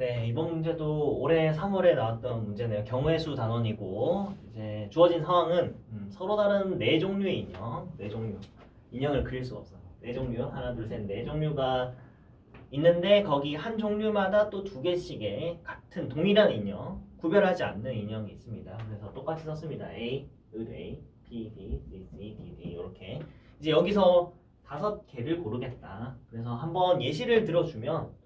네, 이번 문제도 올해 3월에 나왔던 문제네요. 경우의 수 단원이고 이제 주어진 상황은 음, 서로 다른 네 종류의 인형, 네 종류. 인형을 그릴 수가 없어요. 네 종류, 하나, 둘, 셋, 네 종류가 있는데 거기 한 종류마다 또 두 개씩의 같은 동일한 인형, 구별하지 않는 인형이 있습니다. 그래서 똑같이 썼습니다. A, 을 A, B, B, C, C, D, D 이렇게 이제 여기서 다섯 개를 고르겠다. 그래서 한번 예시를 들어주면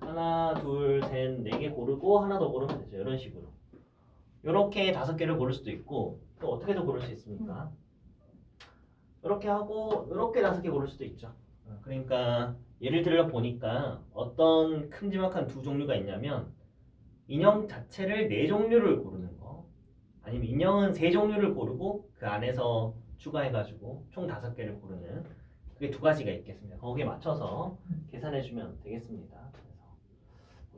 하나, 둘, 셋, 네 개 고르고 하나 더 고르면 되죠. 이런 식으로. 이렇게 다섯 개를 고를 수도 있고 또 어떻게도 고를 수 있습니까? 이렇게 하고 이렇게 다섯 개 고를 수도 있죠. 어, 그러니까 예를 들어 보니까 어떤 큼지막한 두 종류가 있냐면 인형 자체를 네 종류를 고르는 거 아니면 인형은 세 종류를 고르고 그 안에서 추가해가지고 총 다섯 개를 고르는 그게 두 가지가 있겠습니다. 거기에 맞춰서 계산해주면 되겠습니다.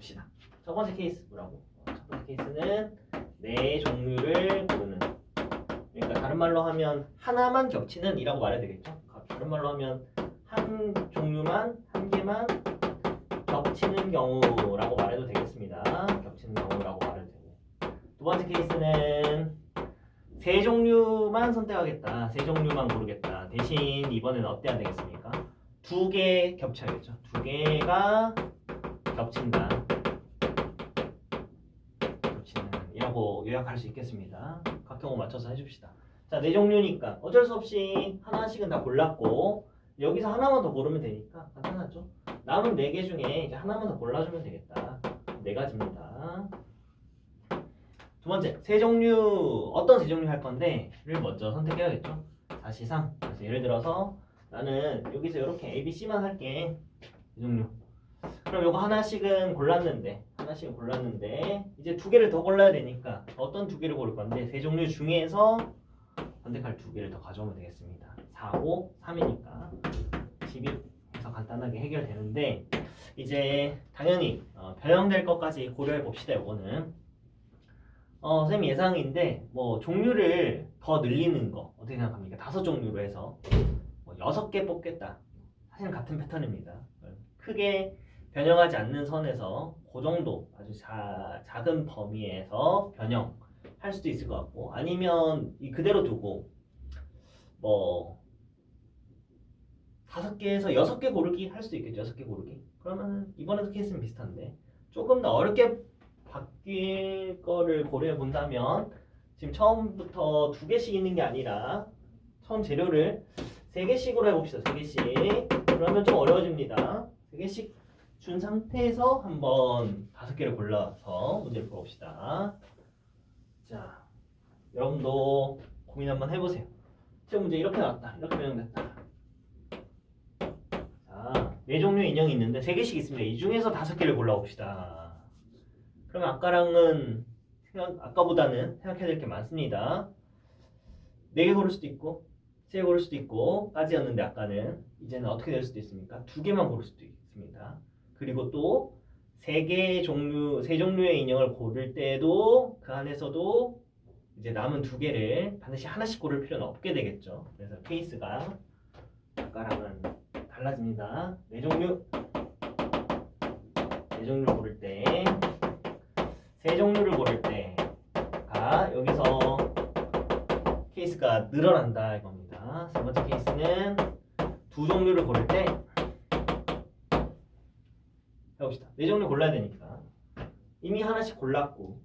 봅시다. 첫 번째 케이스 뭐라고? 어, 첫 번째 케이스는 네 종류를 고르는. 그러니까 다른 말로 하면 하나만 겹치는 이라고 말해야 되겠죠? 다른 말로 하면 한 종류만 한 개만 겹치는 경우라고 말해도 되겠습니다. 겹치는 경우라고 말해도 되고. 두 번째 케이스는 세 종류만 선택하겠다. 세 종류만 고르겠다. 대신 이번에는 어때야 되겠습니까? 두 개 겹쳐야겠죠. 두 개가 겹친다. 겹치는 이라고 요약할 수 있겠습니다. 각 경우 맞춰서 해줍시다. 자, 네 종류니까 어쩔 수 없이 하나씩은 다 골랐고 여기서 하나만 더 고르면 되니까 간단하죠. 남은 네 개 중에 이제 하나만 더 골라주면 되겠다. 네 가지입니다. 두 번째, 세 종류 어떤 세 종류 할 건데를 먼저 선택해야겠죠. 사실상 그래서 예를 들어서 나는 여기서 이렇게 A, B, C만 할게. 이 종류. 그럼 요거 하나씩은 골랐는데 하나씩은 골랐는데 이제 두 개를 더 골라야 되니까 어떤 두 개를 고를 건데 세 종류 중에서 선택할 두 개를 더 가져오면 되겠습니다. 4, 5, 3이니까 11 해서 간단하게 해결되는데 이제 당연히 어, 변형될 것까지 고려해 봅시다. 요거는 어, 쌤 예상인데 뭐 종류를 더 늘리는 거 어떻게 생각합니까? 다섯 종류로 해서 뭐 여섯 개 뽑겠다. 사실 같은 패턴입니다. 크게 변형하지 않는 선에서 그 정도 아주 자, 작은 범위에서 변형할 수도 있을 것 같고 아니면 이 그대로 두고 뭐 다섯 개에서 여섯 개 고르기 할 수도 있겠죠. 여섯 개 고르기. 그러면 이번에도 케이스는 비슷한데 조금 더 어렵게 바뀔 거를 고려해 본다면 지금 처음부터 두 개씩 있는 게 아니라 처음 재료를 세 개씩으로 해봅시다. 세 개씩. 그러면 좀 어려워집니다. 세 개씩 준 상태에서 한번 다섯 개를 골라서 문제를 풀어봅시다. 자, 여러분도 고민 한번 해보세요. 시험 문제 이렇게 나왔다. 이렇게 변형됐다. 자, 네 종류의 인형이 있는데 세 개씩 있습니다. 이 중에서 다섯 개를 골라봅시다. 그러면 아까랑은 생각, 아까보다는 생각해야 될 게 많습니다. 네 개 고를 수도 있고 세 개 고를 수도 있고 까지였는데 아까는 이제는 어떻게 될 수도 있습니까? 두 개만 고를 수도 있습니다. 그리고 또 세 개의 종류 세 종류의 인형을 고를 때도 그 안에서도 이제 남은 두 개를 반드시 하나씩 고를 필요는 없게 되겠죠. 그래서 케이스가 아까랑은 달라집니다. 네 종류 네 종류 고를 때 세 종류를 고를 때가 여기서 케이스가 늘어난다 이겁니다. 세 번째 케이스는 두 종류를 고를 때 해봅시다. 네 종류 골라야 되니까 이미 하나씩 골랐고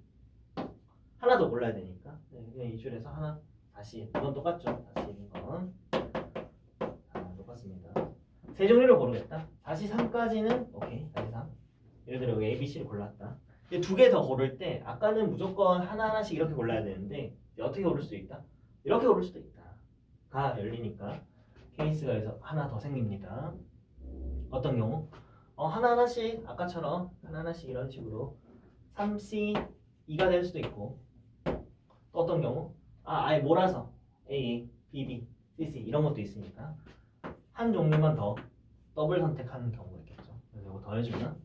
하나 더 골라야 되니까 네, 그냥 이 줄에서 하나 다시 이건 똑같죠. 다시 이건 아, 똑같습니다. 세 종류를 고르겠다. 다시 3까지는 오케이 다시 3 예를 들어 여기 A, B, C를 골랐다. 두 개 더 고를 때 아까는 무조건 하나 하나씩 이렇게 골라야 되는데 어떻게 고를 수도 있다. 이렇게 고를 수도 있다. 가 열리니까 케이스가 여기서 하나 더 생깁니다. 어떤 경우? 어, 하나하나씩 아까처럼 하나하나씩 이런 식으로 3C 2가 될 수도 있고 또 어떤 경우? 아 아예 몰아서 A, B, B, C, C 이런 것도 있으니까 한 종류만 더 더블 선택하는 경우가 있겠죠. 그래서 이거 더해주면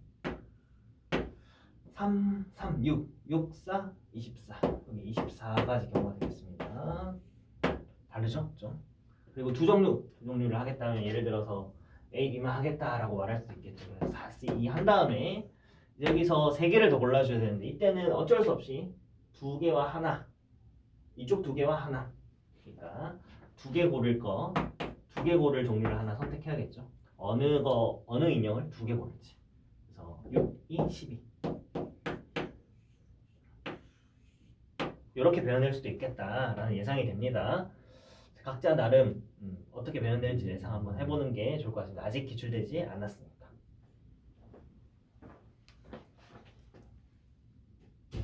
3, 3, 6, 6, 4, 24 여기 24가지 경우가 되겠습니다. 다르죠? 좀. 그리고 두 종류, 두 종류를 하겠다면 예를 들어서 A, B만 하겠다라고 말할 수도 있겠죠. 그래서 4, C, 2 한 다음에 여기서 세 개를 더 골라줘야 되는데 이때는 어쩔 수 없이 두 개와 하나 이쪽 두 개와 하나 그러니까 두 개 고를 거 두 개 고를 종류를 하나 선택해야겠죠. 어느 거 어느 인형을 두 개 고를지. 그래서 6, 2, 12 이렇게 배워낼 수도 있겠다라는 예상이 됩니다 각자 나름 음, 어떻게 배워낼지 예상 한번 해보는 게 좋을 것 같습니다. 아직 기출되지 않았으니까